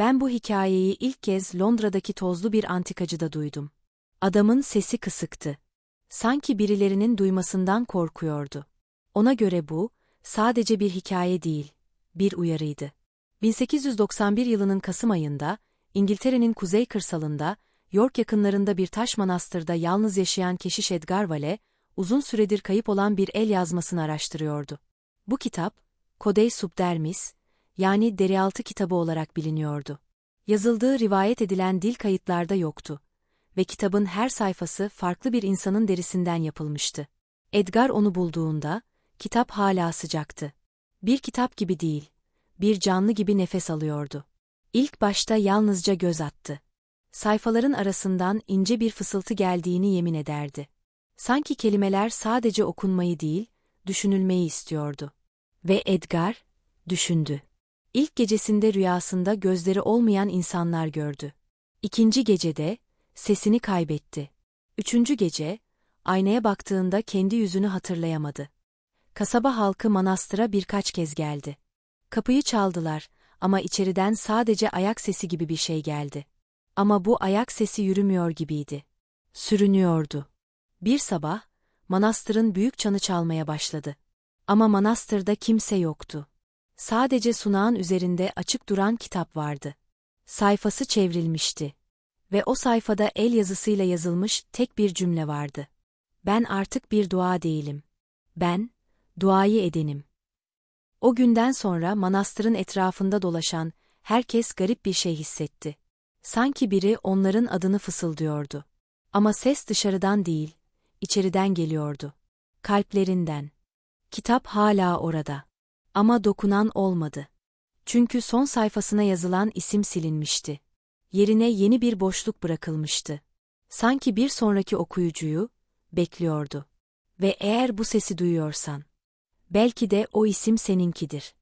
Ben bu hikayeyi ilk kez Londra'daki tozlu bir antikacıda duydum. Adamın sesi kısıktı. Sanki birilerinin duymasından korkuyordu. Ona göre bu, sadece bir hikaye değil, bir uyarıydı. 1891 yılının Kasım ayında, İngiltere'nin kuzey kırsalında, York yakınlarında bir taş manastırda yalnız yaşayan keşiş Edgar Vale, uzun süredir kayıp olan bir el yazmasını araştırıyordu. Bu kitap, Kodey Subdermis, yani Derialtı kitabı olarak biliniyordu. Yazıldığı rivayet edilen dil kayıtlarda yoktu ve kitabın her sayfası farklı bir insanın derisinden yapılmıştı. Edgar onu bulduğunda, kitap hala sıcaktı. Bir kitap gibi değil, bir canlı gibi nefes alıyordu. İlk başta yalnızca göz attı. Sayfaların arasından ince bir fısıltı geldiğini yemin ederdi. Sanki kelimeler sadece okunmayı değil, düşünülmeyi istiyordu. Ve Edgar, düşündü. İlk gecesinde rüyasında gözleri olmayan insanlar gördü. İkinci gecede, sesini kaybetti. Üçüncü gece, aynaya baktığında kendi yüzünü hatırlayamadı. Kasaba halkı manastıra birkaç kez geldi. Kapıyı çaldılar ama içeriden sadece ayak sesi gibi bir şey geldi. Ama bu ayak sesi yürümüyor gibiydi. Sürünüyordu. Bir sabah, manastırın büyük çanı çalmaya başladı. Ama manastırda kimse yoktu. Sadece sunağın üzerinde açık duran kitap vardı. Sayfası çevrilmişti. Ve o sayfada el yazısıyla yazılmış tek bir cümle vardı. Ben artık bir dua değilim. Ben, duayı edenim. O günden sonra manastırın etrafında dolaşan herkes garip bir şey hissetti. Sanki biri onların adını fısıldıyordu. Ama ses dışarıdan değil, içeriden geliyordu. Kalplerinden. Kitap hala orada. Ama dokunan olmadı. Çünkü son sayfasına yazılan isim silinmişti. Yerine yeni bir boşluk bırakılmıştı. Sanki bir sonraki okuyucuyu bekliyordu. Ve eğer bu sesi duyuyorsan, belki de o isim seninkidir.